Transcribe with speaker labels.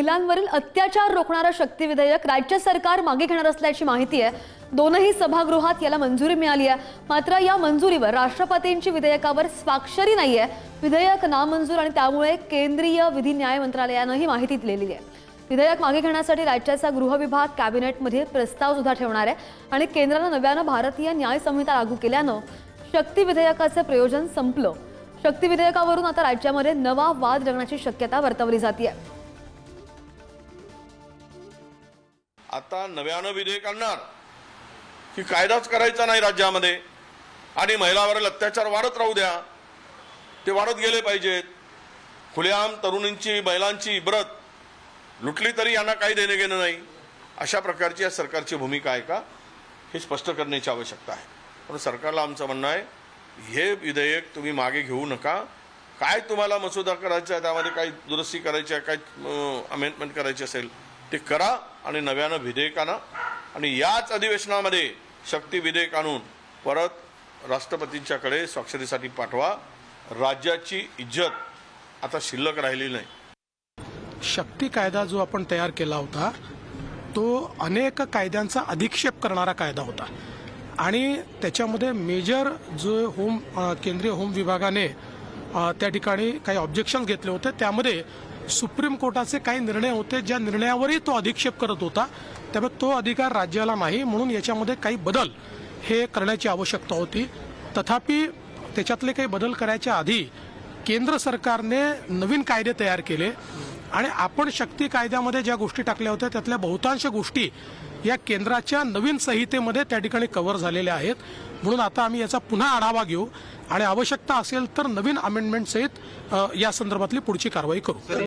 Speaker 1: महिलांवरील अत्याचार रोखणारं शक्ती विधेयक राज्य सरकार मागे घेणार असल्याची माहिती आहे. दोनही सभागृहात याला मंजुरी मिळाली आहे. मात्र या मंजुरीवर राष्ट्रपतींची विधेयकावर स्वाक्षरी नाही आहे विधेयक नामंजूर आणि त्यामुळे केंद्रीय विधी न्याय मंत्रालयानं ही माहिती दिलेली आहे. विधेयक मागे घेण्यासाठी राज्याचा गृहविभाग कॅबिनेटमध्ये प्रस्ताव सुद्धा ठेवणार आहे आणि केंद्रानं नव्यानं भारतीय न्याय संहिता लागू केल्यानं शक्ती विधेयकाचं प्रयोजन संपलं. शक्ती विधेयकावरून आता राज्यामध्ये नवा वाद रंगण्याची शक्यता वर्तवली जाते
Speaker 2: आता नव्यानं विधेयक आणणार. की कायदाच करायचा नाही राज्यामध्ये. आणि महिलावरील अत्याचार वाढत राहू द्या. ते वाढत गेले पाहिजेत. खुलेआम तरुणींची महिलांची इब्रत लुटली तरी यांना काही देणे घेणं नाही. अशा प्रकारची या सरकारची भूमिका आहे का? हे स्पष्ट करण्याची आवश्यकता आहे. पण सरकारला आमचं म्हणणं आहे हे विधेयक तुम्ही मागे घेऊ नका. काय तुम्हाला मसुदा करायचा आहे त्यामध्ये काही दुरुस्ती करायची आहे काय अमेंडमेंट करायची असेल ते करा आणि नव्यानं विधेयक आणा. आणि याच अधिवेशनामध्ये शक्ती विधेयक आणून परत राष्ट्रपतींच्याकडे स्वाक्षरीसाठी पाठवा. राज्याची इज्जत आता शिल्लक राहिली नाही.
Speaker 3: शक्ती कायदा जो आपण तयार केला होता तो अनेक कायद्यांचा अधिक्षेप करणारा कायदा होता. आणि त्याच्यामध्ये मेजर जो होम केंद्रीय होम विभागाने त्या ठिकाणी काही ऑब्जेक्शन घेतले होते. त्यामध्ये सुप्रीम कोर्टाचे काही निर्णय होते. ज्या निर्णयावरही तो अधिक्षेप करत होता. त्यामुळे तो अधिकार राज्याला नाही. म्हणून याच्यामध्ये काही बदल हे करण्याची आवश्यकता होती. तथापि त्याच्यातले काही बदल करायच्या आधी केंद्र सरकारने नवीन कायदे तयार केले. आणि आपण शक्ती कायद्यामध्ये ज्या गोष्टी टाकल्या होत्या त्यातल्या बहुतांश गोष्टी या केंद्राच्या नवीन संहितेमध्ये त्या ठिकाणी कव्हर झालेल्या आहेत. म्हणून आता आम्ही याचा पुन्हा आढावा घेऊ आणि आवश्यकता असेल तर नवीन अमेंडमेंट सहित या संदर्भातली पुढची कारवाई करू.